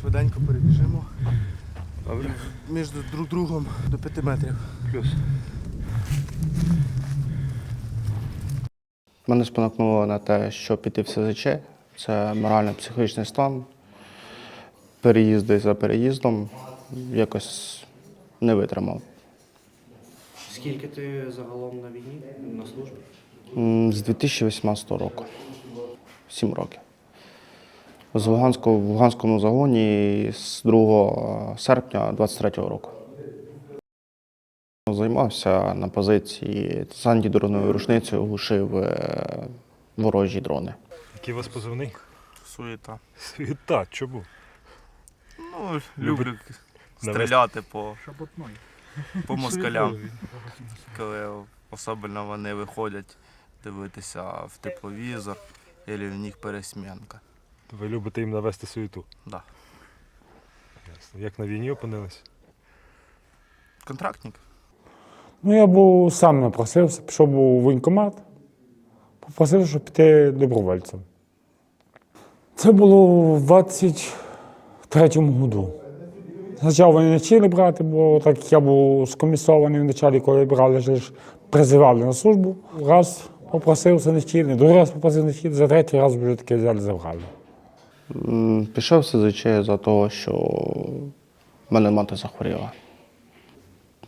швиденько перебіжимо Добре. між друг другом до 5 метрів. Плюс. Мене спонукнуло на те, що піти в СЗЧ. Це морально-психологічний стан. Переїзди за переїздом якось не витримав. Скільки ти загалом на війні на службі? З 2018 року. Сім років. З Луганського, в Луганському загоні з 2 серпня 23 року. Займався на позиції з антидроновою рушницею, глушив е, ворожі дрони. Який у вас позивний? Суєта. Світа, чому? Ну, люблю Навести- стріляти по, по москалям, коли особливо вони виходять дивитися в тепловізор або в них пересмінка. Ви любите їм навести суєту. Да. Ясно. Як на війні опинились? Контрактник. Ну, я був сам напросився, пішов був у воєнкомат, попросив, щоб піти добровольцем. Це було в 23-му году. Спочатку вони не брати, бо так як я був скомісований в началі, коли брали, ж призивали на службу. Раз попросився, не хотіли, другий раз попросив, не хотіли, за третій раз вже таки взяли, забрали. Пішов СЗЧ за того, що в мене мати захворіла.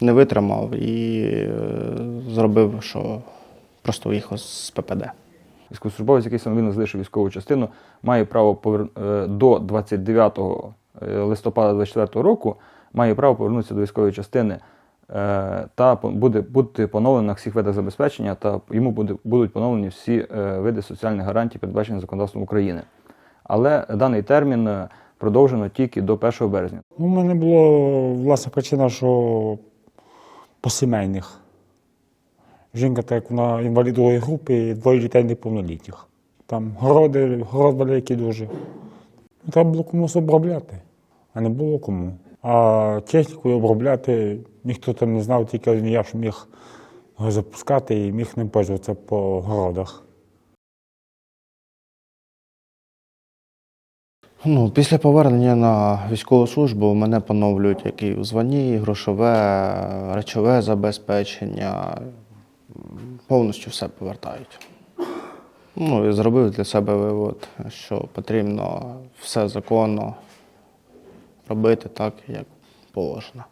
Не витримав і е, зробив, що просто виїхав з ППД. Військовослужбовець, який самовільно залишив військову частину, має право повер... е, до 29 листопада 2024 року має право повернутися до військової частини е, та буде бути поновлено на всіх видах забезпечення, та йому буде, будуть поновлені всі е, види соціальних гарантій, передбачені законодавством України. Але даний термін е, продовжено тільки до 1 березня. Ну, У мене було власна причина, що по сімейних. Жінка, так вона інвалід другої групи, і двоє дітей неповнолітніх. Там городи, город великий дуже. Ну, Треба було комусь обробляти, а не було кому. А технікою обробляти ніхто там не знав, тільки я, що міг запускати і міг ним пользуватися по городах. Ну, після повернення на військову службу мене поновлюють як і в званні, грошове, речове забезпечення. Повністю все повертають. Ну, і зробив для себе вивод, що потрібно все законно робити так, як положено.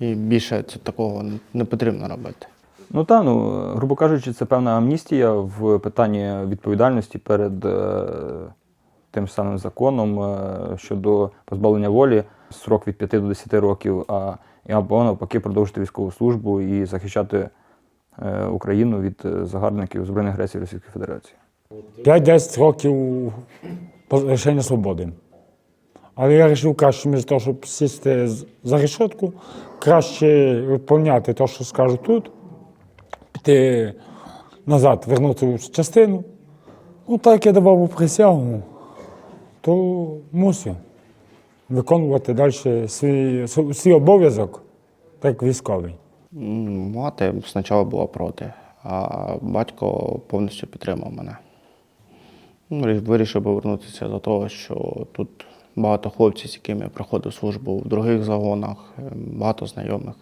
І більше такого не- потрібно робити. Ну та ну, грубо кажучи, це певна амністія в питанні відповідальності перед е, тим самим законом е, щодо позбавлення волі, срок від 5 до 10 років, а або навпаки продовжити військову службу і захищати е, Україну від е, загарбників збройної агресії Російської Федерації. 5-10 років лишення свободи. Але я вирішив краще, між того, щоб сісти за решетку, краще виконувати те, що скажу тут, піти назад, вернутися в частину. Ну, так я давав присягу, то мусив виконувати далі свій, свій обов'язок, так військовий. Мати спочатку була проти, а батько повністю підтримав мене. Ну, Вирішив повернутися до того, що тут багато хлопців, з якими я проходив службу в других загонах, багато знайомих.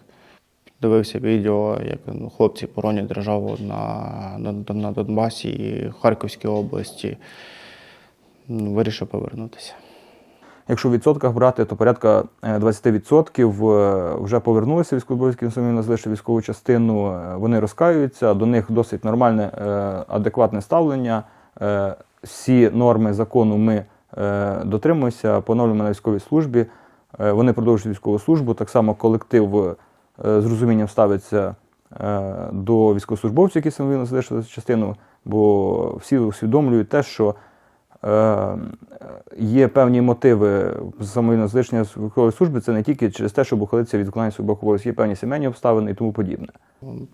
Дивився відео, як ну, хлопці боронять державу на, на, на Донбасі і Харківській області. Вирішив повернутися. Якщо в відсотках брати, то порядка е, 20% е, вже повернулися військовослужбовці, самі залишили військову частину. е, Вони розкаюються, до них досить нормальне, е, адекватне ставлення. Е, Всі норми закону ми е, дотримуємося, поновлюємо на військовій службі. Е, Вони продовжують військову службу. Так само колектив е, з розумінням ставиться е, до військовослужбовців, які самовільно залишили частину, бо всі усвідомлюють те, що е, є певні мотиви самовільного залишення військової служби, це не тільки через те, щоб ухилитися від виконання своїх обов'язків, є певні сімейні обставини і тому подібне.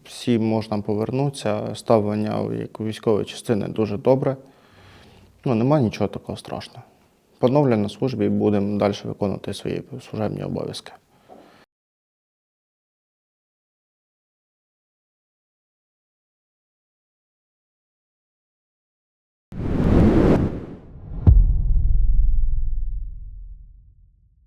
Всі можна повернутися, ставлення у військової частини дуже добре. Ну, немає нічого такого страшного. Поновлення на службі і будемо далі виконувати свої служебні обов'язки.